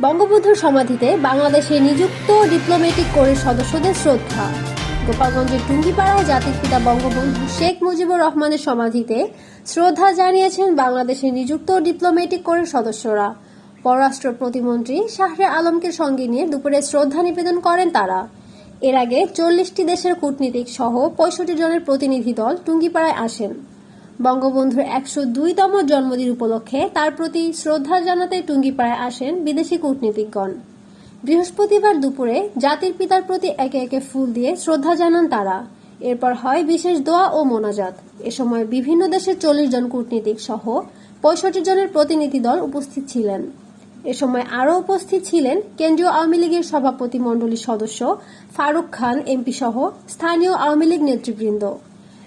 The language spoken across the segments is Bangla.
বঙ্গবন্ধুর সমাধিতে বাংলাদেশে নিযুক্ত ডিপ্লোম্যাটিক কোরের সদস্যদের শ্রদ্ধা। গোপালগঞ্জের টুঙ্গিপাড়ায় জাতির পিতা বঙ্গবন্ধু শেখ মুজিবুর রহমানের সমাধিতে শ্রদ্ধা জানিয়েছেন বাংলাদেশে নিযুক্ত ডিপ্লোম্যাটিক কোরের সদস্যরা। পররাষ্ট্র প্রতিমন্ত্রী শাহরে আলমকে সঙ্গে নিয়ে দুপুরে শ্রদ্ধা নিবেদন করেন তারা। এর আগে চল্লিশটি দেশের কূটনীতিক সহ পঁয়ষট্টি জনের প্রতিনিধি দল টুঙ্গিপাড়ায় আসেন। বঙ্গবন্ধুর একশো দুইতম জন্মদিন উপলক্ষে তার প্রতি শ্রদ্ধা জানাতে টুঙ্গিপাড়ায় আসেন বিদেশি কূটনীতিকগণ। বৃহস্পতিবার দুপুরে জাতির পিতার প্রতি একে একে ফুল দিয়ে শ্রদ্ধা জানান তারা। এরপর হয় বিশেষ দোয়া ও মোনাজাত। এ সময় বিভিন্ন দেশের চল্লিশ জন কূটনীতিক সহ পঁয়ষট্টি জনের প্রতিনিধি দল উপস্থিত ছিলেন। এ সময় আরও উপস্থিত ছিলেন কেন্দ্রীয় আওয়ামী লীগের সভাপতি মণ্ডলীর সদস্য ফারুক খান, এমপি সহ স্থানীয় আওয়ামী লীগ নেতৃবৃন্দ।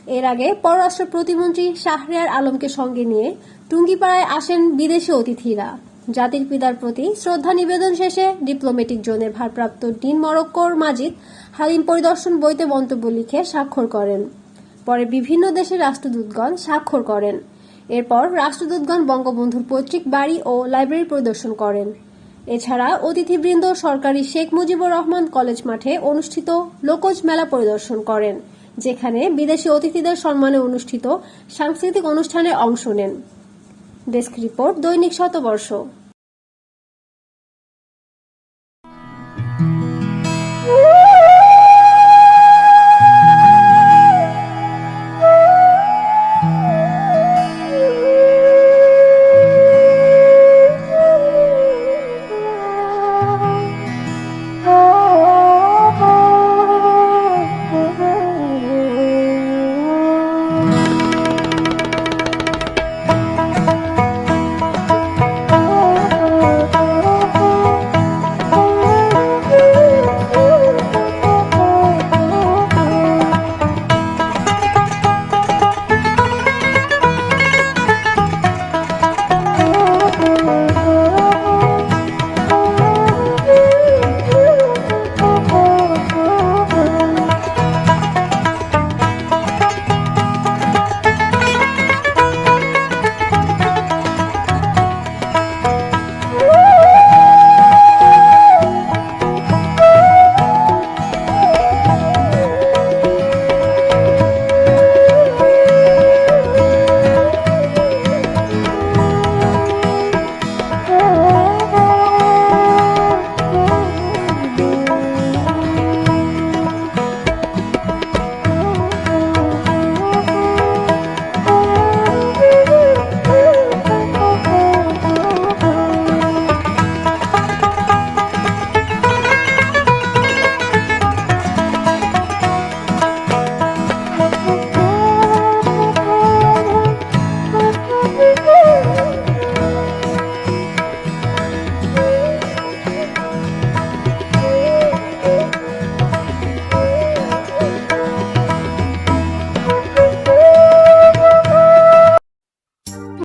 এর আগে পররাষ্ট্র প্রতিমন্ত্রী শাহরিয়ার আলমকে সঙ্গে নিয়ে টুঙ্গিপাড়ায় আসেন বিদেশি অতিথিরা। জাতির পিতার প্রতি শ্রদ্ধা নিবেদন শেষে ডিপ্লোমেটিক জোনের ভারপ্রাপ্ত ডিন মরক্কোর মাজিদ হালিম পরিদর্শন বইতে মন্তব্য লিখে স্বাক্ষর করেন। পরে বিভিন্ন দেশের রাষ্ট্রদূতগণ স্বাক্ষর করেন। এরপর রাষ্ট্রদূতগণ বঙ্গবন্ধুর পৈতৃক বাড়ি ও লাইব্রেরি পরিদর্শন করেন। এছাড়া অতিথিবৃন্দ সরকারি শেখ মুজিবুর রহমান কলেজ মাঠে অনুষ্ঠিত লোকজ মেলা পরিদর্শন করেন। যেখানে বিদেশি অতিথিদের সম্মানে অনুষ্ঠিত সাংস্কৃতিক অনুষ্ঠানে অংশ নেন। ডেস্ক রিপোর্ট দৈনিক শতবর্ষ।